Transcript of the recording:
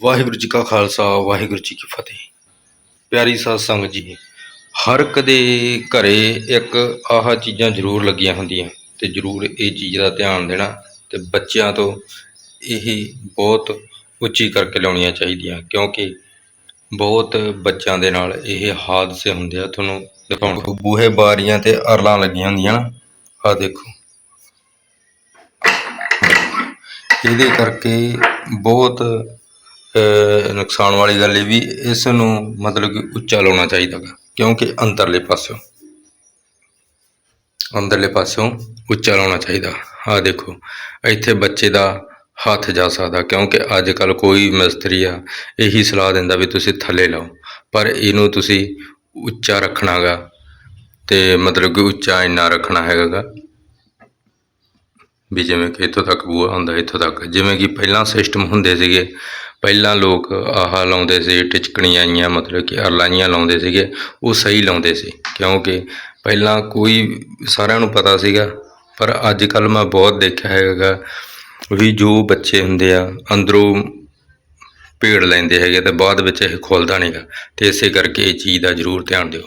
ਵਾਹਿਗੁਰੂ ਜੀ ਕਾ ਖਾਲਸਾ, ਵਾਹਿਗੁਰੂ ਜੀ ਕੀ ਫਤਿਹ। ਪਿਆਰੀ ਸਾਧ ਸੰਗਤ ਜੀ, ਹਰ ਇੱਕ ਦੇ ਘਰੇ ਇੱਕ ਆਹ ਚੀਜ਼ਾਂ ਜ਼ਰੂਰ ਲੱਗੀਆਂ ਹੁੰਦੀਆਂ ਤੇ ਜ਼ਰੂਰ ਇਹ ਚੀਜ਼ ਦਾ ਧਿਆਨ ਦੇਣਾ ਤੇ ਬੱਚਿਆਂ ਤੋਂ ਇਹ ਬਹੁਤ ਉੱਚੀ ਕਰਕੇ ਲਾਉਣੀਆਂ ਚਾਹੀਦੀਆਂ ਕਿਉਂਕਿ ਬਹੁਤ ਬੱਚਿਆਂ ਦੇ ਨਾਲ ਇਹ ਹਾਦਸੇ ਹੁੰਦੇ ਆ, ਤੁਹਾਨੂੰ ਦਿਖਾਉਣ। ਬੂਹੇ ਬਾਰੀਆਂ ਤੇ ਅਰਲਾਂ ਲੱਗੀਆਂ ਹੁੰਦੀਆਂ ਆ ਦੇਖੋ। ਇਹਦੇ ਕਰਕੇ ਬਹੁਤ ਨੁਕਸਾਨ ਵਾਲੀ ਗੱਲ ਇਹ ਵੀ ਇਸ ਨੂੰ ਮਤਲਬ ਕਿ ਉੱਚਾ ਲਾਉਣਾ ਚਾਹੀਦਾ ਗਾ, ਕਿਉਂਕਿ ਅੰਦਰਲੇ ਪਾਸਿਓਂ ਅੰਦਰਲੇ ਪਾਸਿਓਂ ਉੱਚਾ ਲਾਉਣਾ ਚਾਹੀਦਾ। ਆ ਦੇਖੋ, ਇੱਥੇ ਬੱਚੇ ਦਾ ਹੱਥ ਜਾ ਸਕਦਾ, ਕਿਉਂਕਿ ਅੱਜ ਕੱਲ ਕੋਈ ਮਿਸਤਰੀ ਆ, ਇਹੀ ਸਲਾਹ ਦਿੰਦਾ ਵੀ ਤੁਸੀਂ ਥੱਲੇ ਲਾਓ, ਪਰ ਇਹਨੂੰ ਤੁਸੀਂ ਉੱਚਾ ਰੱਖਣਾ ਗਾ, ਤੇ ਮਤਲਬ ਕਿ ਉੱਚਾ ਇੰਨਾ ਰੱਖਣਾ ਹੈਗਾ ਗਾ, ਵੀ ਜਿਵੇਂ ਕਿ ਇੱਥੋਂ ਤੱਕ ਬੂਹਾ ਹੁੰਦਾ, ਇੱਥੋਂ ਤੱਕ। ਜਿਵੇਂ ਕਿ ਪਹਿਲਾਂ ਸਿਸਟਮ ਹੁੰਦੇ ਸੀਗੇ ਪਹਿਲਾਂ ਲੋਕ ਆਹ ਲਾਉਂਦੇ ਸੀ, ਟਿਚਕਣੀਆਂ ਆਈਆਂ, ਮਤਲਬ ਕਿ ਅਰਲਾਈਆਂ ਲਾਉਂਦੇ ਸੀਗੇ, ਉਹ ਸਹੀ ਲਾਉਂਦੇ ਸੀ। ਕਿਉਂਕਿ ਪਹਿਲਾਂ ਕੋਈ ਸਾਰਿਆਂ ਨੂੰ ਪਤਾ ਸੀਗਾ, ਪਰ ਅੱਜ ਕੱਲ ਮੈਂ ਬਹੁਤ ਦੇਖਿਆ ਹੈਗਾ ਵੀ ਜੋ ਬੱਚੇ ਹੁੰਦੇ ਆ, ਅੰਦਰੋਂ ਭੇੜ ਲੈਂਦੇ ਹੈਗੇ ਤੇ ਬਾਅਦ ਵਿੱਚ ਇਹ ਖੁੱਲਦਾ ਨਹੀਂਗਾ ਤੇ ਇਸੇ ਕਰਕੇ ਇਹ ਚੀਜ਼ ਦਾ ਜ਼ਰੂਰ ਧਿਆਨ ਦਿਓ।